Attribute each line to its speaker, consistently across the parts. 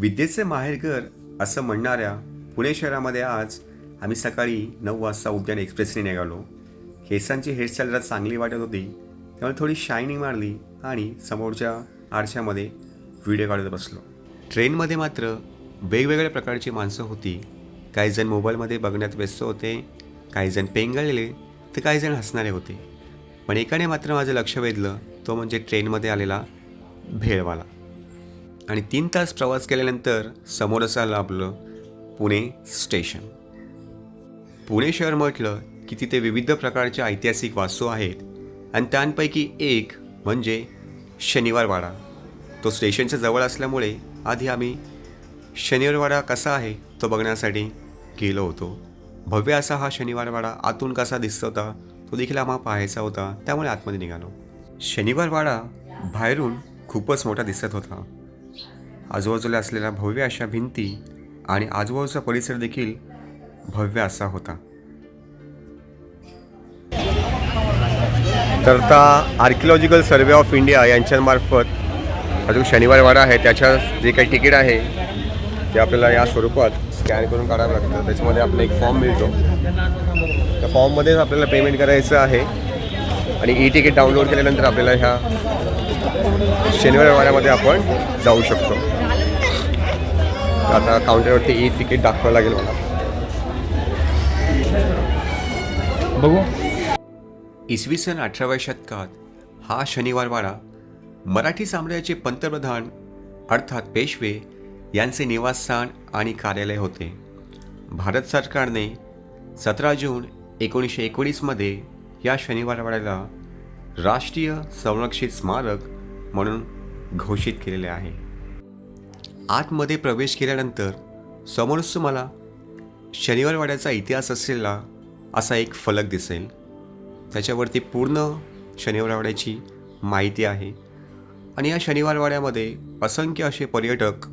Speaker 1: विद्येचे माहेरघर असं म्हणणाऱ्या पुणे शहरामध्ये आज आम्ही सकाळी नऊ वाजता उद्यान एक्सप्रेसने निघालो. केसांची हेअरस्टाईल जरा चांगली वाटत होती. त्यामुळे थोडी शायनिंग मारली आणि समोरच्या आरशामध्ये व्हिडिओ काढत बसलो. ट्रेनमध्ये मात्र वेगवेगळ्या प्रकारची माणसं होती. काही जण मोबाईलमध्ये बघण्यात व्यस्त होते. काही जण पेंगळलेले तर काही जण हसणारे होते. पण एकाने मात्र माझं लक्ष वेधलं. तो म्हणजे ट्रेनमध्ये आलेला भेळवाला. आणि तीन तास प्रवास केल्यानंतर समोरच आलं आपलं पुणे स्टेशन. पुणे शहर म्हटलं की तिथे विविध प्रकारच्या ऐतिहासिक वास्तू आहेत आणि त्यांपैकी एक म्हणजे शनिवारवाडा. तो स्टेशनच्या जवळ असल्यामुळे आधी आम्ही शनिवारवाडा कसा आहे तो बघण्यासाठी गेलो होतो. भव्य असा हा शनिवारवाडा आतून कसा दिसत होता तो देखील आम्हाला पाहायचा होता त्यामुळे आतमध्ये निघालो. शनिवारवाडा बाहेरून खूपच मोठा दिसत होता. आजूबाजूला असलेल्या भव्य अशा भिंती आणि आजूबाजूचा परिसर देखील भव्य असा होता. तर आता आर्किओलॉजिकल सर्वे ऑफ इंडिया यांच्यामार्फत अजून शनिवार वाडा आहे. त्याच्या जे काही तिकीट आहे ते आपल्याला या स्वरूपात स्कॅन करून काढावं लागतं. त्याच्यामध्ये आपला एक फॉर्म मिळतो. त्या फॉर्ममध्येच आपल्याला पेमेंट करायचं आहे. आणि ई तिकीट डाउनलोड केल्यानंतर आपल्याला ह्या शनिवार वाड्यामध्ये आपण जाऊ शकतो. आता काउंटरवरती ई तिकीट दाखवावं लागेल मला.
Speaker 2: बघू.
Speaker 1: इसवी सन अठराव्या शतकात हा शनिवारवाडा मराठी साम्राज्याचे पंतप्रधान अर्थात पेशवे यांचे निवासस्थान आणि कार्यालय होते. भारत सरकारने सतरा जून एकोणीसशे एकोणीसमध्ये या शनिवारवाड्याला राष्ट्रीय संरक्षित स्मारक म्हणून घोषित केलेले आहे. आतमध्ये प्रवेश केल्यानंतर समोरच तुम्हाला शनिवारवाड्याचा इतिहास असलेला असा एक फलक दिसेल. त्याच्यावरती पूर्ण शनिवारवाड्याची माहिती आहे. आणि या शनिवारवाड्यामध्ये असंख्य असे पर्यटक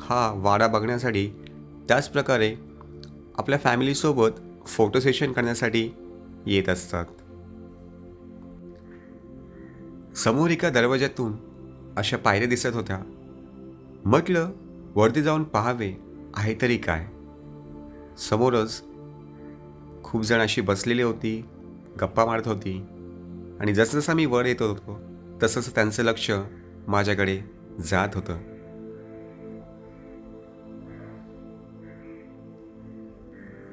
Speaker 1: हा वाडा बघण्यासाठी त्याचप्रकारे आपल्या फॅमिलीसोबत फोटो सेशन करण्यासाठी येत असतात. समोर एका दरवाज्यातून अशा पायऱ्या दिसत होत्या. म्हटलं वरती जाऊन पाहावे आहे तरी काय? समोरच खूप जण अशी बसलेली होती गप्पा मारत होती आणि जसजसं मी वर येत होतो तसंच त्यांचं लक्ष माझ्याकडे जात होतं.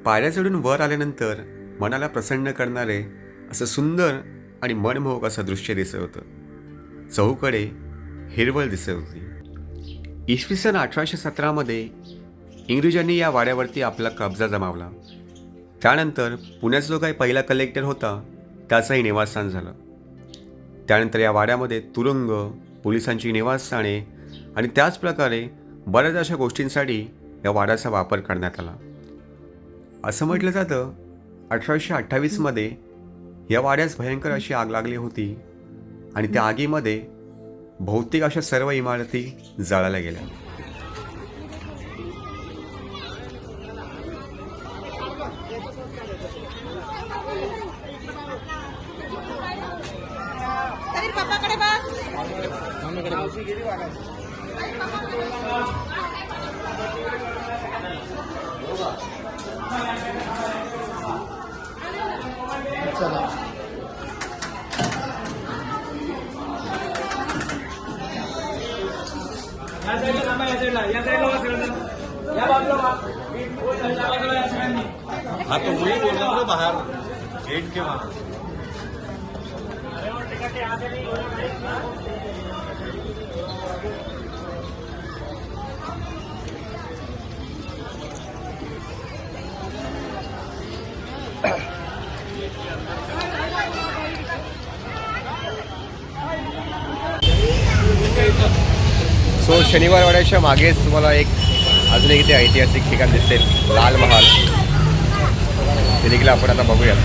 Speaker 1: पायऱ्या चढून वर आल्यानंतर मनाला प्रसन्न करणारे असं सुंदर आणि मनमोहक असं दृश्य दिसत होतं. चहूकडे हिरवळ दिसत होती. इसवी सन अठराशे सतरामध्ये इंग्रजांनी या वाड्यावरती आपला कब्जा जमावला. त्यानंतर पुण्याचा जो काही पहिला कलेक्टर होता त्याचंही निवासस्थान झालं. त्यानंतर या वाड्यामध्ये तुरुंग पोलिसांची निवासस्थाने आणि त्याचप्रकारे बऱ्याच अशा गोष्टींसाठी या वाड्याचा वापर करण्यात आला. असं म्हटलं जातं अठराशे अठ्ठावीसमध्ये या वाड्यास भयंकर अशी आग लागली होती आणि त्या आगीमध्ये बहुतेक अशा सर्व इमारती जाळायला गेल्या.
Speaker 3: तरी
Speaker 4: हाँ तो वही बोल रहा हूँ बाहर गेट के वहाँ।
Speaker 1: सो शनिवार शनिवारवाड्याच्या मागेच तुम्हाला एक अजून एक इथे ऐतिहासिक ठिकाण दिसेल लाल महाल. ते देखील आपण आता बघूयात.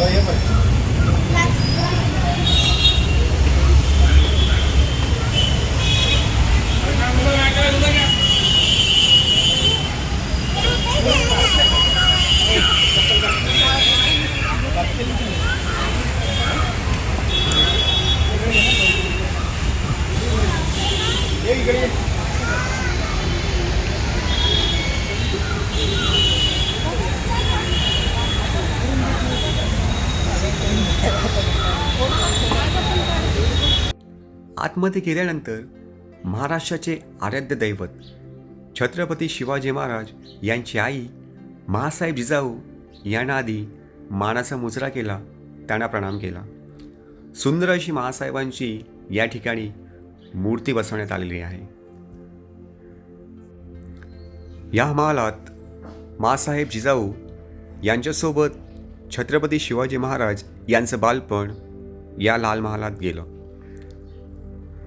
Speaker 1: हे आतमध्ये गेल्यानंतर महाराष्ट्राचे आराध्य दैवत छत्रपती शिवाजी महाराज यांची आई महासाहेब जिजाऊ यांना आधी मानाचा मुजरा केला त्यांना प्रणाम केला. सुंदर अशी महासाहेबांची या ठिकाणी मूर्ती बसवण्यात आलेली आहे. या महालात मासाहेब जिजाऊ यांच्यासोबत छत्रपती शिवाजी महाराज यांचं बालपण या लाल महालात गेलं.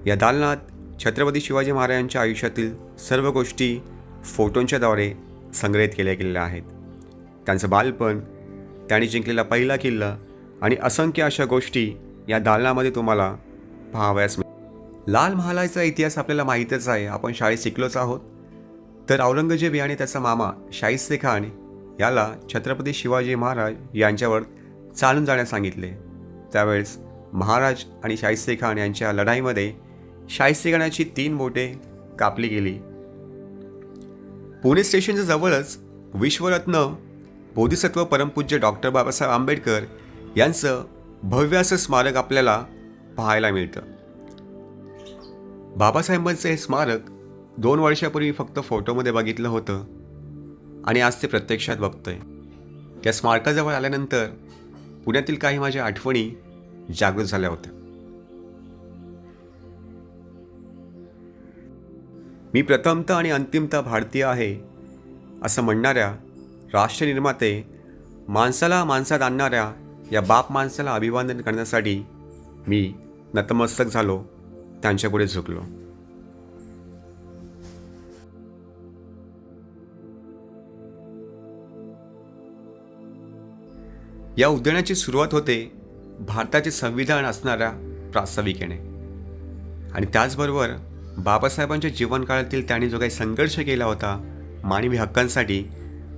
Speaker 1: या दालनात छत्रपती शिवाजी महाराजांच्या आयुष्यातील सर्व गोष्टी फोटोंच्याद्वारे संग्रहित केल्या गेलेल्या आहेत. त्यांचं बालपण त्यांनी जिंकलेला पहिला किल्ला आणि असंख्य अशा गोष्टी या दालनामध्ये तुम्हाला पाहावयास मिळतील. लाल महालाचा इतिहास आपल्याला माहीतच आहे. आपण शाळेत शिकलोच आहोत. तर औरंगजेब याने त्याचा मामा शाहिस्ते खान याला छत्रपती शिवाजी महाराज यांच्यावर चालून जाण्यास सांगितले. त्यावेळेस महाराज आणि शाहिस्ते खान यांच्या लढाईमध्ये शाहिस्ते तीन बोटे कापली गेली. पुणे स्टेशनच्या जवळच विश्वरत्न बोधिसत्व परमपूज्य डॉक्टर बाबासाहेब आंबेडकर यांचं भव्य असं स्मारक आपल्याला पाहायला मिळतं. बाबासाहेबांचं हे स्मारक दोन वर्षापूर्वी फक्त फोटोमध्ये बघितलं होतं आणि आज ते प्रत्यक्षात बघतोय. त्या स्मारकाजवळ आल्यानंतर पुण्यातील काही माझ्या आठवणी जागृत झाल्या होत्या. मी प्रथमतः आणि अंतिमतः भारतीय आहे असं म्हणणाऱ्या राष्ट्रनिर्माते माणसाला माणसात आणणाऱ्या या बाप माणसाला अभिवादन करण्यासाठी मी नतमस्तक झालो त्यांच्यापुढे झुकलो. या उद्यानाची सुरुवात होते भारताचे संविधान असणाऱ्या प्रास्ताविकेने. आणि त्याचबरोबर बाबासाहेबांच्या जीवनकाळातील त्यांनी जो काही संघर्ष केला होता मानवी हक्कांसाठी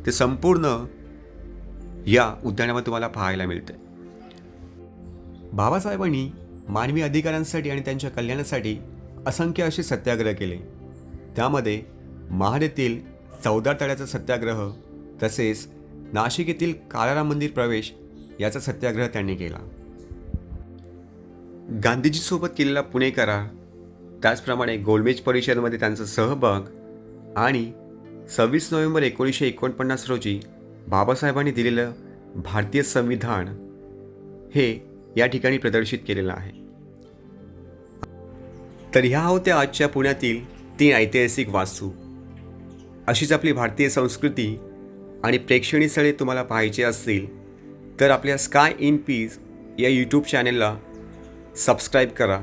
Speaker 1: ते संपूर्ण या उद्यानामध्ये तुम्हाला पाहायला मिळते. बाबासाहेबांनी मानवी अधिकारांसाठी आणि त्यांच्या कल्याणासाठी असंख्य असे सत्याग्रह केले. त्यामध्ये महाड येथील चौदा तळ्याचा सत्याग्रह तसेच नाशिक येथील काळाराम मंदिर प्रवेश याचा सत्याग्रह त्यांनी केला. गांधीजीसोबत केलेला पुणे करार त्याचप्रमाणे गोलमेज परिषदमध्ये त्यांचा सहभाग आणि सव्वीस नोव्हेंबर एकोणीसशे एकोणपन्नास रोजी बाबासाहेबांनी दिलेलं भारतीय संविधान हे या ठिकाणी प्रदर्शित केलेलं आहे. तर ह्या होत्या आजच्या पुण्यातील तीन ऐतिहासिक वास्तू. अशीच आपली भारतीय संस्कृती आणि प्रेक्षणीय स्थळे तुम्हाला पाहायची असतील तर आपल्या स्काय इन पीस या यूट्यूब चॅनेलला सबस्क्राईब करा.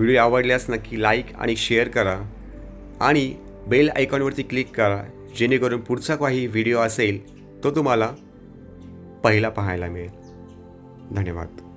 Speaker 1: व्हिडिओ आवडल्यास नक्की लाईक आणि शेअर करा आणि बेल आयकॉनवरती क्लिक करा जेणेकरून पुढचा काही व्हिडिओ असेल तो तुम्हाला पहिला पाहायला मिळेल. धन्यवाद.